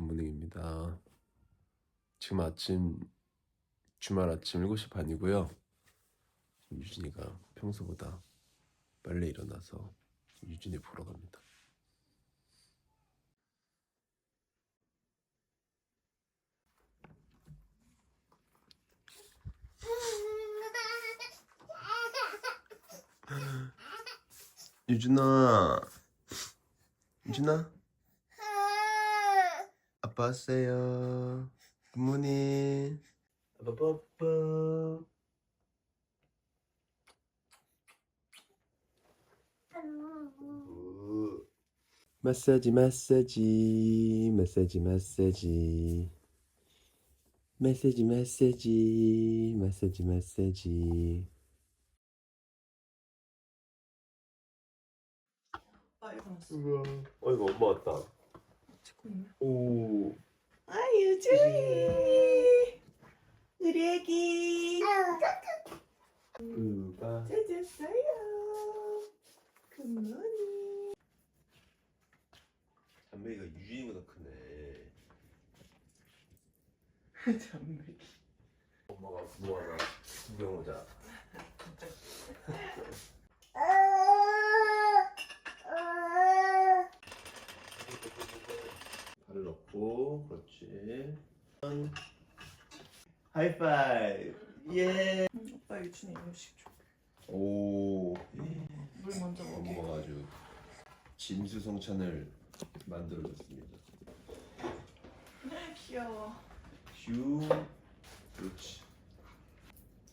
굿모닝입니다. 지금 아침 주말 아침 7시 반이고요. 유진이가 평소보다 빨리 일어나서 유진이 보러 갑니다. 유진아, 유진아, 아빠 왔어요. 굿모닝. 아빠 뽀뽀. 우. 마사지 마사지 마사지 마사지 마사지 마사지 마사지 마사지 아 어이구 엄마 왔다. 오. 아 유 주이. 우리 애기. 우가 찾았어요. 굿모닝. 담배가 유진이보다 크네. 잠들기. 엄마가 뭐하나 구경 오자 발을 넣고 그렇지. 하이파이브. 예. 응, 오빠 유준이 음식 줘. 오. 물 먼저 먹게. 엄마가 아주 진수성찬을 만들어줬습니다. 아, 귀여워. 슈. 그렇지.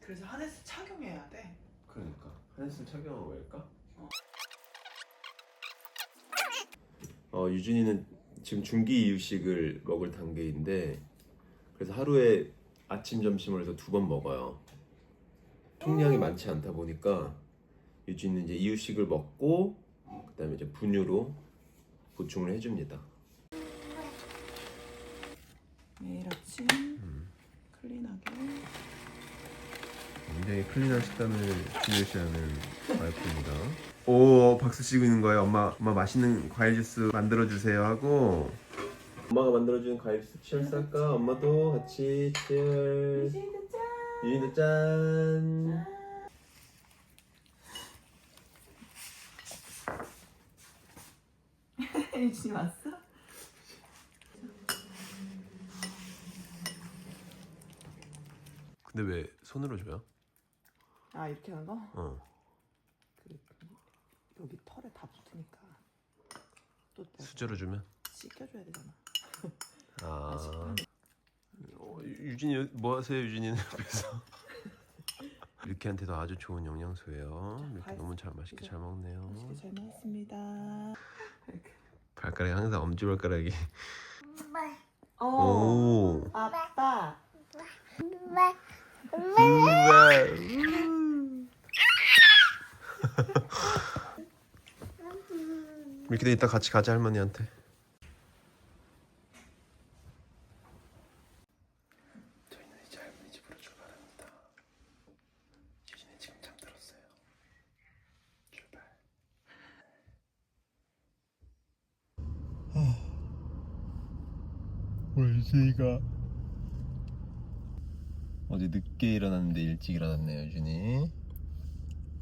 그래서 하네스 착용해야 돼. 그러니까. 한스 착용하고 갈까? 어 유진이는 지금 중기 이유식을 먹을 단계인데 그래서 하루에 아침 점심을 해서 두 번 먹어요. 총량이 많지 않다 보니까 유진이는 이제 이유식을 먹고 그다음에 이제 분유로 보충을 해줍니다. 아침 클린하게. 굉장히 클린한 식단을 중요시하는 와이프입니다. 오 박수 치고 있는 거예요. 엄마 엄마 맛있는 과일 주스 만들어 주세요 하고. 엄마가 만들어준 과일 주스 치얼스 할까? 엄마도 같이 치얼. 유준이도 짠. 유준이 왔어? 근데 왜 손으로 줘요? 아 이렇게 하는 거? 어. 그 여기 털에 다 붙으니까 또 내가 수저로 주면? 씻겨줘야 되잖아. 아. 어, 유진이 뭐 하세요 유진이는 그래서 이렇게한테도 아주 좋은 영양소예요. 이렇게 발- 너무 잘 맛있게 잘 먹네요. 맛있게 잘 먹었습니다. 발가락이 항상 엄지 발가락이. 어. 오. 아빠. 이렇게 이따 같이 가자 할머니한테. 저희는 이제 할머니 집으로 출발합니다. 유진이 지금 잠들었어요. 출발. 우리 유진이가 어제 늦게 일어났는데 일찍 일어났네요, 유진이.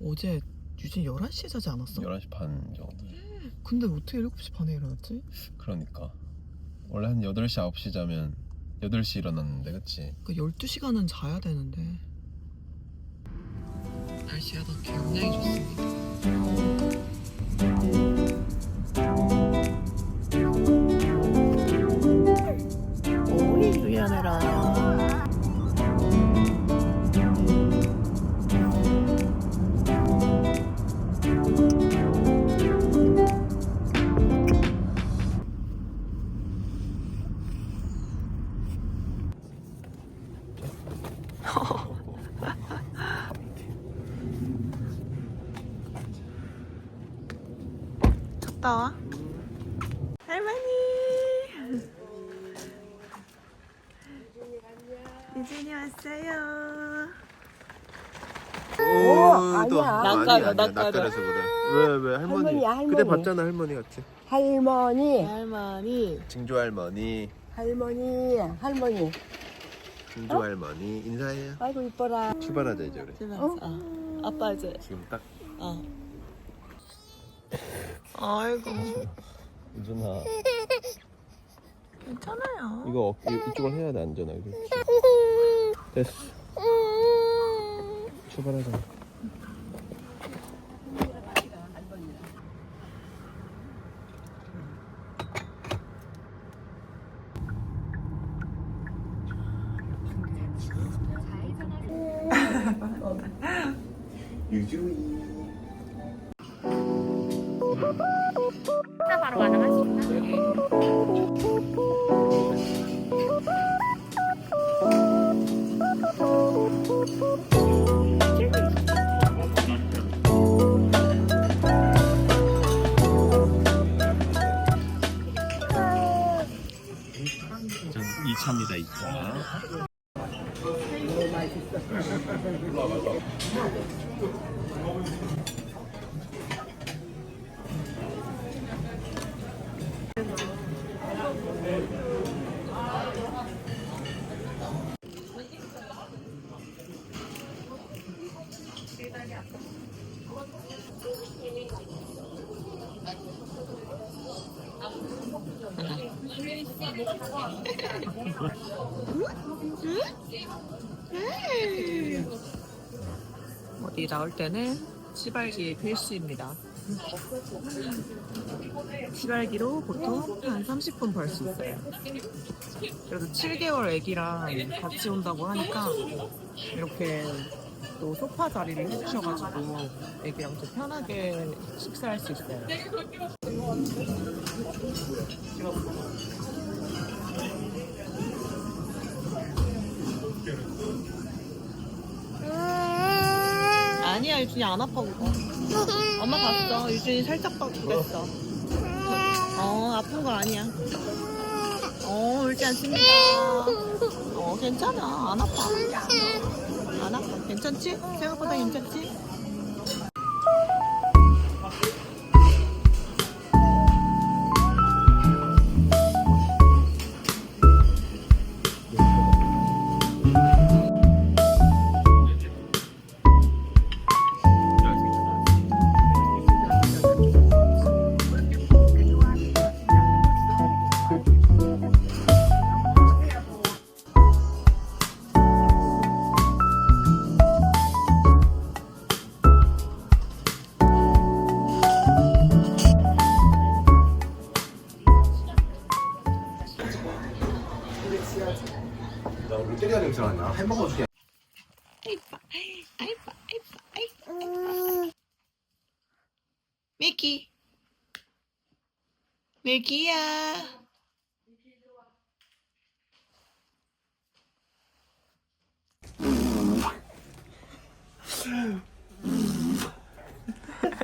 어제 유진 11시에 자지 않았어? 11시 반 정도. 근데 어떻게 7시 반에 일어났지? 그러니까 원래 한 8시 9시 자면 8시 일어났는데 그치? 그 12시간은 자야 되는데 날씨가 더 굉장히 좋습니다 오이 미안해라 갔다 와 할머니 유진이 왔어요 오, 아니야. 낯가려, 낯가려. 낯가려서 그래. 왜, 왜, 할머니. 할머니야, 할머니. 그때 봤잖아, 할머니 같이. 할머니 할머니 증조 할머니. 할머니, 할머니. 준주 할머니 인사해요. 아이고 이뻐라. 출발하자 이제 우리. 어? 아, 아빠 이제. 지금 딱 어. 아이고. 유준아 괜찮아요. 이거 어깨 이쪽을 해야 돼 안전하게. 됐어. 출발하자. 차 바로 가능하십니다. 전 2차입니다 2차. 어디 나올 때는 시발기 필수입니다. 시발기로 보통 한 30분 벌 수 있어요. 그래도 7개월 애기랑 같이 온다고 하니까 이렇게 또 소파 자리를 해주셔가지고 애기랑 좀 편하게 식사할 수 있어요. 아니야 유준이 안 아파 그거 엄마 봤어. 유준이 살짝 빡했어. 어 아픈 거 아니야. 어 울지 않습니다. 어 괜찮아. 안 아파. 안 아파. 괜찮지? 생각보다 괜찮지? 나 롯데리아 냄새 나냐? 햄버거 줄게. 미키 미키야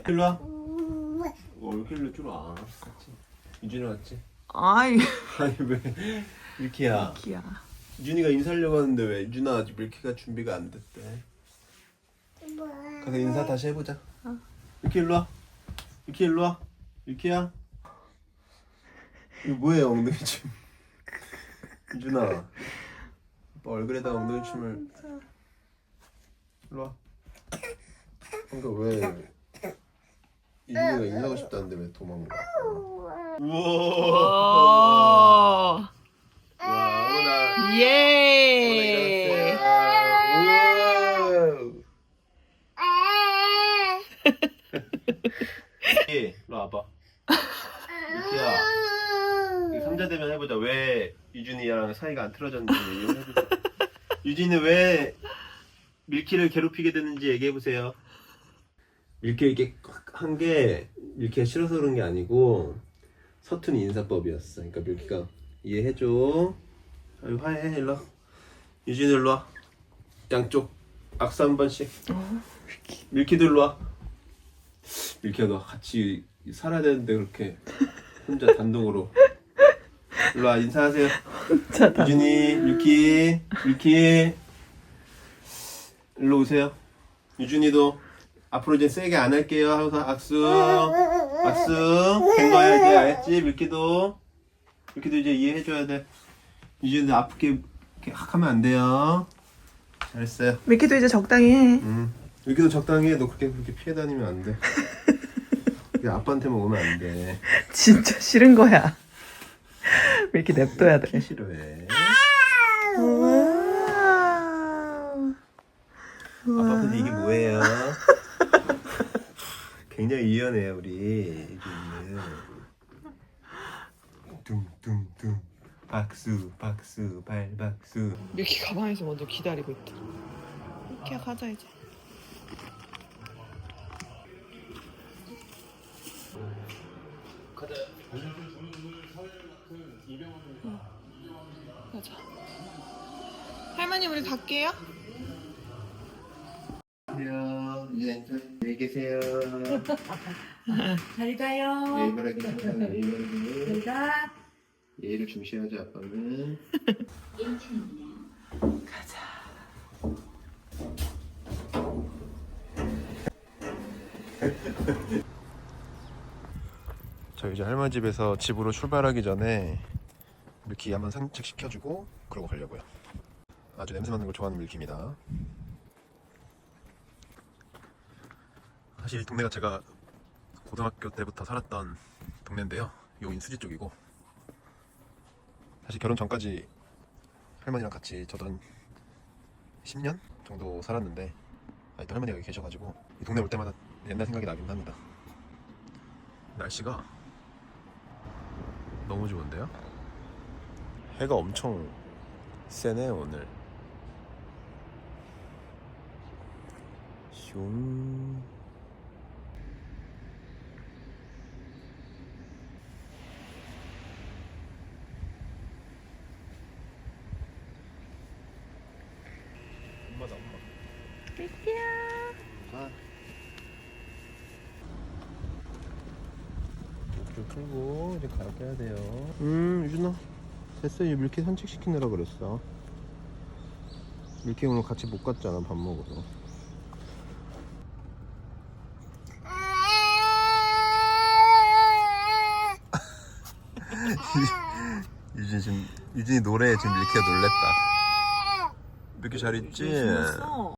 일로 와. 어, 이렇게 일로 줄 와. 같이. 유준이 왔지? 아이 아니 왜 밀키야. 미키야 유준이가 인사하려고 하는데 왜 유준아 아직 밀키가 준비가 안 됐대. 가서 인사 다시 해보자. 밀키 일로 와. 밀키 일로 와. 밀키야. 이거 뭐예요 엉덩이 춤? 아빠 얼굴에다 엉덩이 춤을. 일로 와. 그러니까 왜 유준이가 인사하고 싶다는데 왜 도망가? 우와. 예. 예, 일로 와봐. 유키야, 이 삼자 대면 해보자. 왜 유준이랑 사이가 안 틀어졌는지 얘기를 해보자. 유진이는 왜 밀키를 괴롭히게 됐는지 얘기해 보세요. 밀키 이렇게 한 게 밀키가 싫어서 그런 게 아니고 서툰 인사법이었어. 그러니까 밀키가 이해해줘. 아유 화해해 일로. 와. 유진이 일로 와. 양쪽 악수 한 번씩. 밀키도 일로 와. 밀키야 너 같이 살아야 되는데 그렇게 혼자 단독으로 일로 와 인사하세요. 유진이, 밀키, 밀키 일로 오세요. 유준이도 앞으로 이제 세게 안 할게요. 항상 악수, 악수. 된 거야 이제 알았지? 밀키도, 밀키도 이제 이해해줘야 돼. 유진이 아프게 이렇게 확 하면 안 돼요. 잘했어요. 밀키도 이제 적당히 해. 응. 여기도 적당히 해. 너 그렇게 그렇게 피해 다니면 안 돼. 이게 아빠한테 먹으면 안 돼. 진짜 싫은 거야. 밀키 냅둬야 피 싫어해. 우와. 아빠 근데 이게 뭐예요? 굉장히 유연해요 우리 유진이는. 둥둥둥 박수 박수 발박수. 밀키 가방에서 먼저 기다리고 있다. 밀키야 가자 이제. 응. 가자. 할머니 우리 갈게요. 안녕 유진 안녕히 계세요. 잘 가요. 예의바라기 예의바라기. 가. 예의를 중시하자 아빠는. 저 이제 할머니 집에서 집으로 출발하기 전에 밀키 한번 산책 시켜주고 그러고 가려고요. 아주 냄새 맡는 걸 좋아하는 밀키입니다. 사실 이 동네가 제가 고등학교 때부터 살았던 동네인데요. 용인 수지 쪽이고 사실 결혼 전까지 할머니랑 같이 저도 한 10년 정도 살았는데 아직도 할머니가 여기 계셔가지고 이 동네 올 때마다 옛날 생각이 나긴 합니다. 날씨가 너무 좋은데요? 해가 엄청 세네 오늘. 슝. 엄마다 엄마. 밀키야. 아. 좀 풀고 이제 가게 해야 돼요. 음, 유준아. 됐어. 얘 밀키 산책 시키느라 그랬어. 밀키 오늘 같이 못 갔잖아, 밥 먹으러. 유진 지금 유진이 노래에 지금 밀키가 놀랬다. 밀키 잘 있지? 신났어.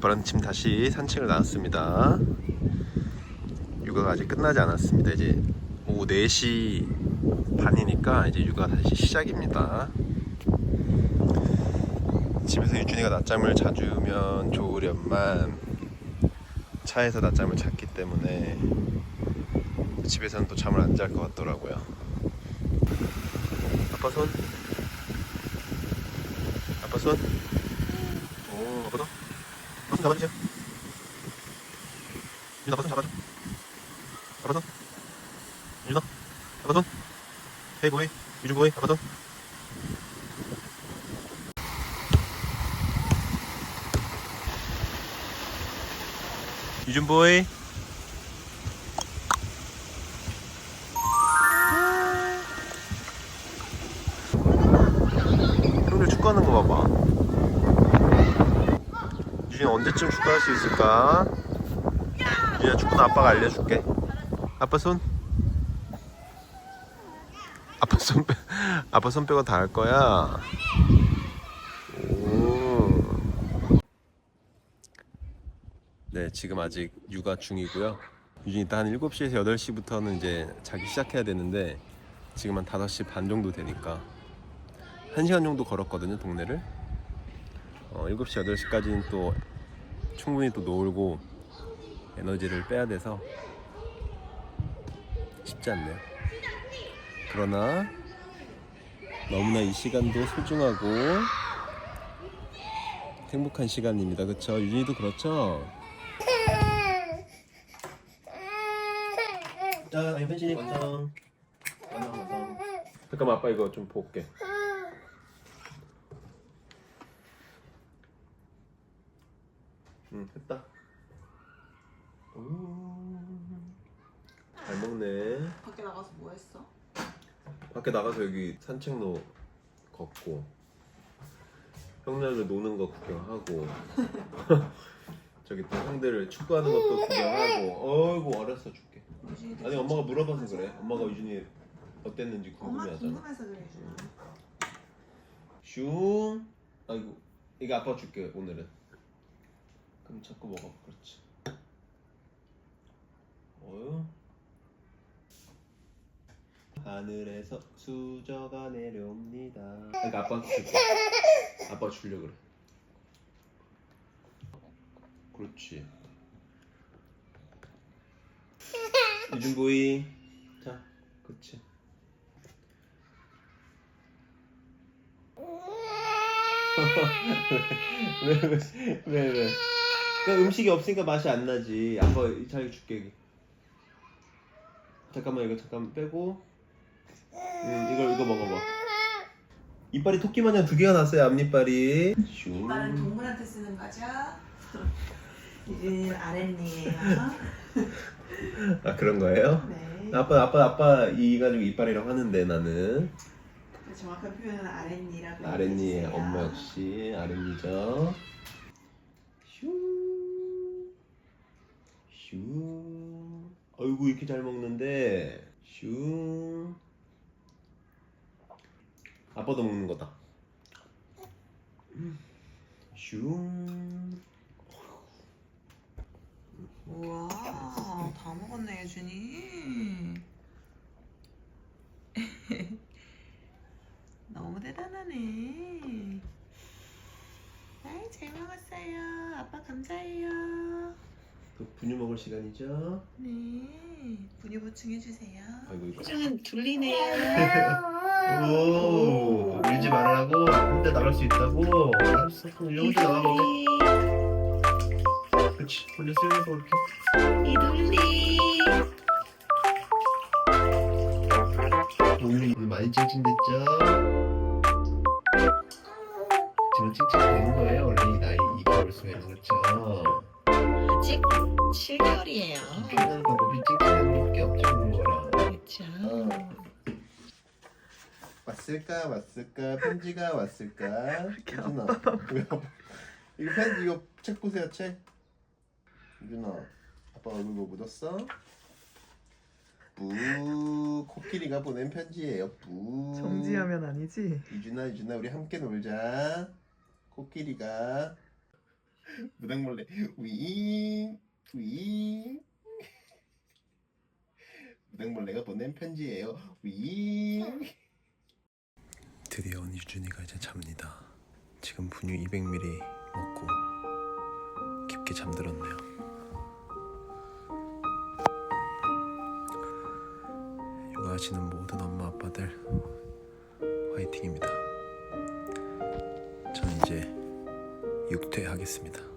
아빠랑 지금 다시 산책을 나왔습니다. 육아가 아직 끝나지 않았습니다. 이제 오후 4시 반이니까 이제 육아 다시 시작입니다. 집에서 유준이가 낮잠을 자주면 좋으련만 차에서 낮잠을 잤기 때문에 집에서는 또 잠을 안 잘 것 같더라고요. 아빠 손. 아빠 손. 오, 아빠 손. 손 잡아주세요. 아빠 손 잡아줘. 윤아 아빠 손. 헤이 보이. 유준 보이. 손. 유준 보이. 있을까? 유진아 축구는 아빠가 알려줄게. 아빠 손. 아빠 손 빼. 아빠 손 빼고 다 할 거야. 오. 네, 지금 아직 육아 중이고요. 유진이 한 7시에서 8시부터는 이제 자기 시작해야 되는데 지금 한 5시 반 정도 되니까 1시간 정도 걸었거든요, 동네를. 어, 7시, 8시까지는 또 충분히 또 놀고 에너지를 빼야 돼서 쉽지 않네요. 그러나 너무나 이 시간도 소중하고 행복한 시간입니다. 그쵸? 유진이도 그렇죠? 자, 현진이 완성. 완성, 완성. 잠깐만, 아빠 이거 좀 볼게. 응, 했다. 오, 잘 먹네. 밖에 나가서 뭐 했어? 밖에 나가서 여기 산책로 걷고 형네들 노는 거 구경하고 저기 또 형들 축구하는 것도 구경하고 어이구 어렸어 줄게 아니 엄마가 물어봐서 그래. 엄마가 유준이 어땠는지 엄마 궁금해하잖아. 궁금해서 그래 유준아. 슝. 아이고 이거 아빠 줄게 오늘은. 그럼 자꾸 먹어. 그렇지. 어유. 하늘에서 수저가 내려옵니다. 그러니까 아빠 줄게. 아빠 줄려 그래. 그렇지. 유준보이. 자, 그렇지. 왜, 왜, 왜, 왜? 그 음식이 없으니까 맛이 안 나지. 아빠 잘 줄게. 여기. 잠깐만 이거 잠깐 빼고. 음, 이거 이거 먹어봐. 이빨이 토끼 마냥 두 개가 났어요 앞니빨이. 슝. 이빨은 동물한테 쓰는 거죠? 유준이는 아랫니예요. 아 그런 거예요? 네. 아빠 아빠 아빠 이 가지고 이빨이라고 하는데 나는 정확한 표현은 아랫니라고 얘기해주세요. 엄마 역시 아랫니죠. 슈. 슈. 아이고 이렇게 잘 먹는데. 슈. 아빠도 먹는 거다. 슈. 우와 다 먹었네 유준이. 너무 대단하네. 아이 잘 먹었어요. 아빠 감사해요. 또 분유 먹을 시간이죠. 네. 분유 보충해 주세요. 아이고 이거. 유준은 둘리네요. 오, 울지 말라고 혼자 나갈 수 있다고. 알았어, 그럼 혼자 나가볼게. 그렇지, 혼자 수영해서 올게. 이둘리. 오늘 오늘 많이 찡찡댔죠? 지금 찡찡대는 거예요. 원래 이 나이 2개월수에는 그렇죠. 아직 7개월이에요. 표현하는 방법이 찡찡대는 것밖에 없죠, 그런 거랑. 그렇죠. 왔을까 왔을까? 편지가 왔을까? 유준아. 왜 아빠? 이거 편 이거 책 보세요 책. 유준아 아빠 얼굴 뭐 묻었어? 뿌 코끼리가 보낸 편지예요 뿌 정지하면 아니지? 유준아 유준아 우리 함께 놀자. 코끼리가. 무당벌레. 윙 윙. 무당벌레가 보낸 편지예요. 윙 드디어 유준이가 이제 잡니다. 지금 분유 200ml 먹고 깊게 잠들었네요. 육아하시는 모든 엄마 아빠들 화이팅입니다. 전 이제 육퇴하겠습니다